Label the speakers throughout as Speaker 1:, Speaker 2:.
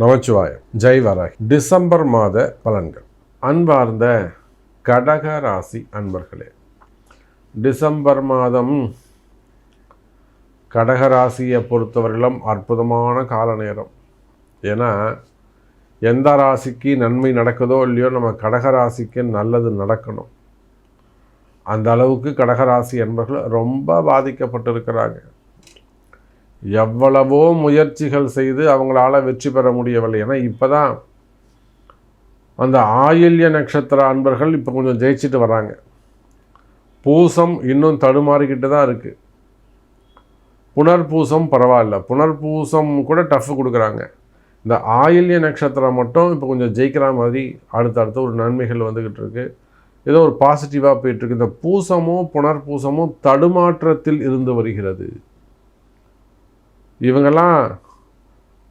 Speaker 1: Namachivayam. Jai வராய் December மாத பலன்கள். அன்பார்ந்த கடக ராசி அன்பர்களே டிசம்பர் மாதம் கடக ராசியை பொறுத்தவரையிலும் அற்புதமான கால நேரம். ஏன்னா எந்த ராசிக்கு நன்மை நடக்குதோ இல்லையோ நம்ம கடக ராசிக்கு நல்லது நடக்கணும். அந்த அளவுக்கு கடகராசி என்பர்கள் ரொம்ப பாதிக்கப்பட்டிருக்கிறாங்க. எவ்வளவோ முயற்சிகள் செய்து அவங்களால வெற்றி பெற முடியவில்லை. ஏன்னா இப்போ தான் அந்த ஆயில்ய நட்சத்திர அன்பர்கள் இப்போ கொஞ்சம் ஜெயிச்சுட்டு வராங்க. பூசம் இன்னும் தடுமாறிக்கிட்டு தான் இருக்குது புனர்பூசம் பரவாயில்ல. புனர்பூசம் கூட டஃப் கொடுக்குறாங்க. இந்த ஆயில்ய நட்சத்திரம் மட்டும் இப்போ கொஞ்சம் ஜெயிக்கிற மாதிரி அடுத்தடுத்து ஒரு நன்மைகள் வந்துக்கிட்டு இருக்கு. ஏதோ ஒரு பாசிட்டிவாக போயிட்டுருக்கு இந்த பூசமும் புனர்பூசமும் தடுமாற்றத்தில் இருந்து வருகிறது. இவங்கெல்லாம்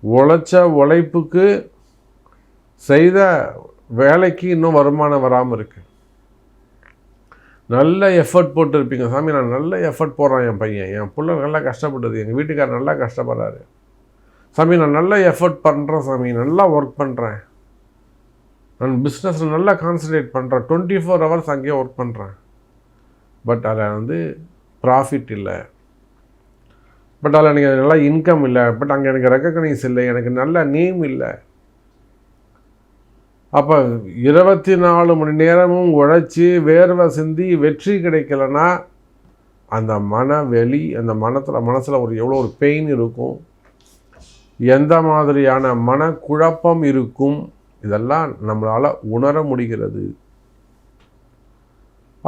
Speaker 1: உழைச்ச உழைப்புக்கு செய்த வேலைக்கு இன்னும் வருமானம் வராமல் இருக்கு. நல்ல எஃபர்ட் போட்டுருப்பீங்க. சாமி நான் நல்ல எஃபர்ட் போடுறேன் என் பையன். என் பிள்ளை நல்லா கஷ்டப்படுது. எங்கள் வீட்டுக்காரர் நல்லா கஷ்டப்படுறாரு. சாமி நான் நல்ல எஃபர்ட் பண்ணுறேன் சாமி. நல்லா ஒர்க் பண்ணுறேன் நான் பிஸ்னஸில் நல்லா கான்சன்ட்ரேட் பண்ணுறேன் டுவெண்ட்டி ஃபோர் ஹவர்ஸ் அங்கேயே ஒர்க் பண்ணுறேன் பட் அதில் வந்து ப்ராஃபிட் இல்லை. பட் அதில் எனக்கு நல்லா இன்கம் இல்லை. பட் அங்கே எனக்கு ரெக்கக்னைஸ் இல்லை. எனக்கு நல்ல நேம் இல்லை. அப்போ இருபத்தி நாலு மணி நேரமும் உழைச்சி வேர்வை சிந்தி வெற்றி கிடைக்கலன்னா அந்த மன வெளி அந்த மனத்தில் மனசில் ஒரு எவ்வளோ ஒரு பெயின் இருக்கும். எந்த மாதிரியான மனக்குழப்பம் இருக்கும்? இதெல்லாம் நம்மளால் உணர முடிகிறது.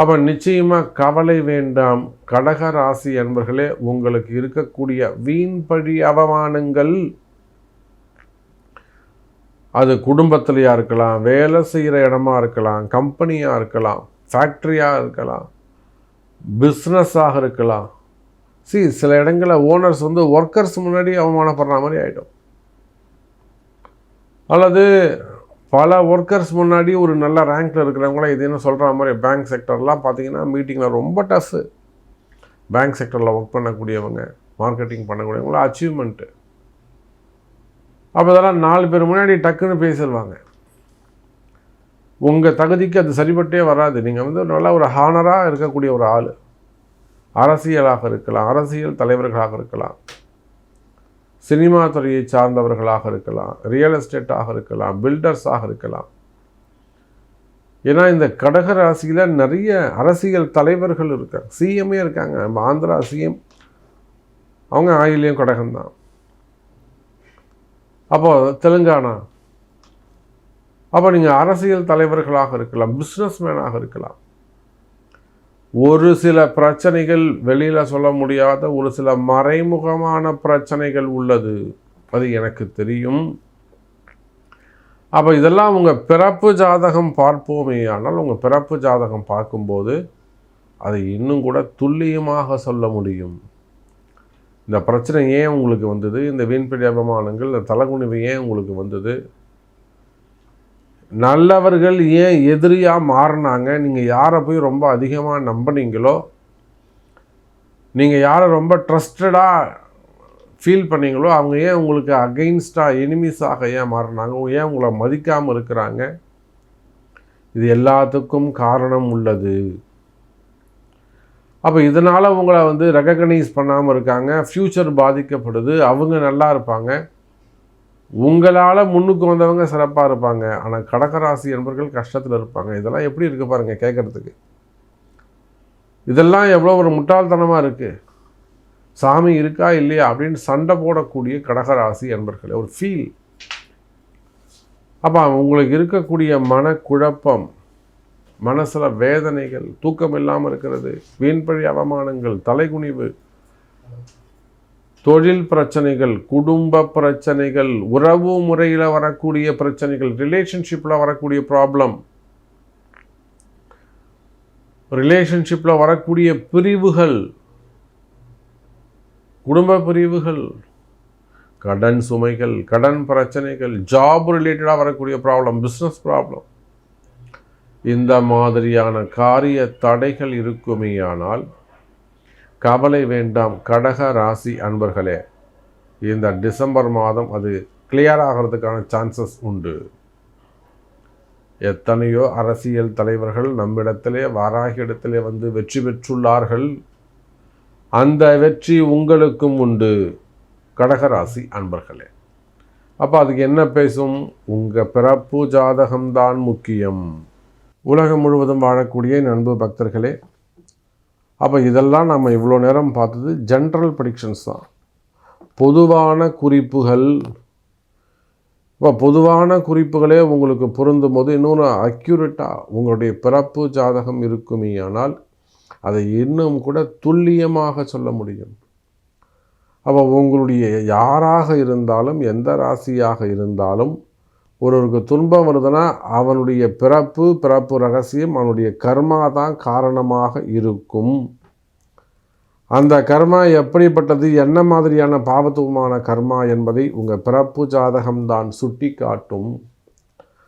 Speaker 1: அப்போ நிச்சயமாக கவலை வேண்டாம். கடக ராசி என்பர்களே உங்களுக்கு இருக்கக்கூடிய வீண்பழி அவமானங்கள் அது குடும்பத்திலையாக இருக்கலாம் வேலை செய்கிற இடமா இருக்கலாம் கம்பெனியாக இருக்கலாம் ஃபேக்ட்ரியாக இருக்கலாம் பிஸ்னஸாக இருக்கலாம். சி சில இடங்களில் ஓனர்ஸ் வந்து ஒர்க்கர்ஸ் முன்னாடி அவமானப்படுற மாதிரி ஆகிடும் அல்லது பல ஒர்க்கர்ஸ் முன்னாடி ஒரு நல்ல ரேங்க்கில் இருக்கிறவங்கள இதுன்னு சொல்கிற மாதிரி பேங்க் செக்டர்லாம் பார்த்தீங்கன்னா மீட்டிங்கில் ரொம்ப டஃப்பு பேங்க் செக்டரில் ஒர்க் பண்ணக்கூடியவங்க மார்க்கெட்டிங் பண்ணக்கூடியவங்களாம் அச்சீவ்மெண்ட்டு அப்போ இதெல்லாம் நாலு பேர் முன்னாடி டக்குன்னு பேசிடுவாங்க. உங்கள் தகுதிக்கு அது சரிபட்டே வராது. நீங்கள் வந்து நல்லா ஒரு ஹானராக இருக்கக்கூடிய ஒரு ஆள். அரசியலாக இருக்கலாம் அரசியல் தலைவர்களாக இருக்கலாம். சினிமா துறையை சார்ந்தவர்களாக இருக்கலாம் ரியல் எஸ்டேட்டாக இருக்கலாம் பில்டர்ஸாக இருக்கலாம். ஏன்னா இந்த கடக ராசியில் நிறைய அரசியல் தலைவர்கள் இருக்காங்க. சிஎம்ஏ இருக்காங்க. நம்ம ஆந்திரா சிஎம் அவங்க ஆயிலையும் கடகம்தான் அப்போ தெலுங்கானா? அப்போ நீங்கள் அரசியல் தலைவர்களாக இருக்கலாம் பிஸ்னஸ் மேனாக இருக்கலாம். ஒரு சில பிரச்சனைகள் வெளியில் சொல்ல முடியாத ஒரு சில மறைமுகமான பிரச்சனைகள் உள்ளது. அது எனக்கு தெரியும். அப்போ இதெல்லாம் உங்கள் பிறப்பு ஜாதகம் பார்ப்போமே. ஆனால் உங்கள் பிறப்பு ஜாதகம் பார்க்கும்போது அதை இன்னும் கூட துல்லியமாக சொல்ல முடியும். இந்த பிரச்சனை ஏன் உங்களுக்கு வந்தது? இந்த வீண்பிடி அபமானங்கள் இந்த தலைகுனிவு ஏன் உங்களுக்கு வந்தது? நல்லவர்கள் ஏன் எதிரியாக மாறினாங்க? நீங்கள் யாரை போய் ரொம்ப அதிகமாக நம்பினீங்களோ நீங்கள் யாரை ரொம்ப ட்ரஸ்டடாக ஃபீல் பண்ணீங்களோ அவங்க ஏன் உங்களுக்கு அகெயின்ஸ்டாக எனிமீஸாக ஏன் மாறினாங்க? ஏன் உங்களை மதிக்காமல் இருக்கிறாங்க? இது எல்லாத்துக்கும் காரணம் உள்ளது. அப்போ இதனால் உங்களை வந்து ரெக்கக்னைஸ் பண்ணாமல் இருக்காங்க. ஃப்யூச்சர் பாதிக்கப்படுது. அவங்க நல்லா இருப்பாங்க. உங்களால் முன்னுக்கு வந்தவங்க சிறப்பாக இருப்பாங்க. ஆனால் கடகராசி என்பவர்கள் கஷ்டத்தில் இருப்பாங்க. இதெல்லாம் எப்படி இருக்கு பாருங்க கேட்குறதுக்கு இதெல்லாம் எவ்வளோ ஒரு முட்டாள்தனமாக இருக்குது சாமி இருக்கா இல்லையா அப்படின்னு சண்டை போடக்கூடிய கடகராசி என்பர்களே ஒரு ஃபீல் அப்போ உங்களுக்கு இருக்கக்கூடிய மனக்குழப்பம் மனசில் வேதனைகள் தூக்கம் இல்லாமல் இருக்கிறது வீண்பழி அவமானங்கள் தலைகுனிவு தொழில் பிரச்சனைகள் குடும்ப பிரச்சனைகள் உறவு முறையில் வரக்கூடிய பிரச்சனைகள் ரிலேஷன்ஷிப்பில் வரக்கூடிய ப்ராப்ளம் ரிலேஷன்ஷிப்பில் வரக்கூடிய பிரிவுகள். குடும்ப பிரிவுகள் கடன் சுமைகள் கடன் பிரச்சனைகள் ஜாப் ரிலேட்டடாக வரக்கூடிய ப்ராப்ளம் பிஸ்னஸ் ப்ராப்ளம் இந்த மாதிரியான காரிய தடைகள் இருக்குமேயானால் கவலை வேண்டாம் கடக ராசி அன்பர்களே. இந்த டிசம்பர் மாதம் அது கிளியர் ஆகிறதுக்கான சான்சஸ் உண்டு. எத்தனையோ அரசியல் தலைவர்கள் நம்மிடத்திலே வாராகி இடத்திலே வந்து வெற்றி பெற்றுள்ளார்கள். அந்த வெற்றி உங்களுக்கும் உண்டு. கடகராசி அன்பர்களே. அப்போ அதுக்கு என்ன பேசும்? உங்கள் பிறப்பு ஜாதகம்தான் முக்கியம். உலகம் முழுவதும் வாழக்கூடிய நண்பு பக்தர்களே அப்போ இதெல்லாம் நம்ம இவ்வளோ நேரம் பார்த்தது ஜென்ரல் ப்ரிடிக்ஷன்ஸ் தான். பொதுவான குறிப்புகள் இப்போ பொதுவான குறிப்புகளே உங்களுக்கு பொருந்தும் போது இன்னொன்று அக்யூரேட்டாக உங்களுடைய பிறப்பு ஜாதகம் இருக்குமே ஆனால் அதை இன்னும் கூட துல்லியமாக சொல்ல முடியும். அப்போ உங்களுடைய யாராக இருந்தாலும் எந்த ராசியாக இருந்தாலும் ஒருவருக்கு துன்பம் வருதுன்னா அவனுடைய பிறப்பு பிறப்பு ரகசியம் அவனுடைய கர்மா தான் காரணமாக இருக்கும். அந்த கர்மா எப்படிப்பட்டது? என்ன மாதிரியான பாவத்துவமான கர்மா என்பதை உங்கள் பிறப்பு ஜாதகம்தான் சுட்டி காட்டும்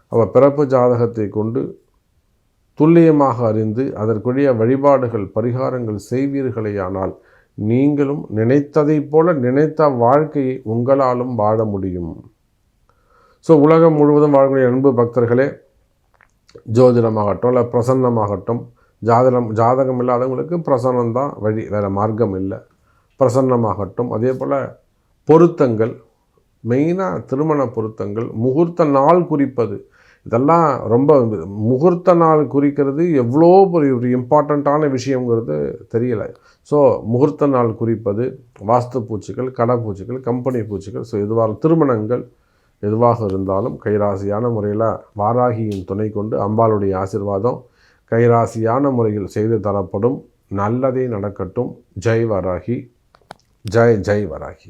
Speaker 1: அவள் பிறப்பு ஜாதகத்தை கொண்டு துல்லியமாக அறிந்து அதற்குரிய வழிபாடுகள் பரிகாரங்கள் செய்வீர்களேயானால் நீங்களும் நினைத்ததைப் போல நினைத்த வாழ்க்கையை உங்களாலும் வாழ முடியும். ஸோ உலகம் முழுவதும் வாழக்கூடிய அன்பு பக்தர்களே ஜோதிடமாகட்டும் இல்லை பிரசன்னமாகட்டும் ஜாதகம் ஜாதகம் இல்லாதவங்களுக்கு பிரசன்னம் தான் வழி வேறு மார்க்கம் இல்லை. பிரசன்னமாகட்டும் அதே போல் பொருத்தங்கள் மெயினாக திருமண பொருத்தங்கள் முகூர்த்த நாள் குறிப்பது இதெல்லாம் ரொம்ப முகூர்த்த நாள் குறிக்கிறது எவ்வளோ ஒரு ஒரு இம்பார்ட்டண்ட்டான விஷயங்கிறது தெரியலை. ஸோ முகூர்த்த நாள் குறிப்பது வாஸ்து பூச்சிகள் கடை பூச்சிகள் கம்பெனி பூச்சிகள் ஸோ இதுவாக திருமணங்கள் எதுவாக இருந்தாலும் கைராசியான முறையில் வாராகியின் துணை கொண்டு அம்பாளுடைய ஆசிர்வாதம் கைராசியான முறையில் செய்து தரப்படும் நல்லதே நடக்கட்டும். ஜெய் வராகி. ஜெய் ஜெய் வராகி.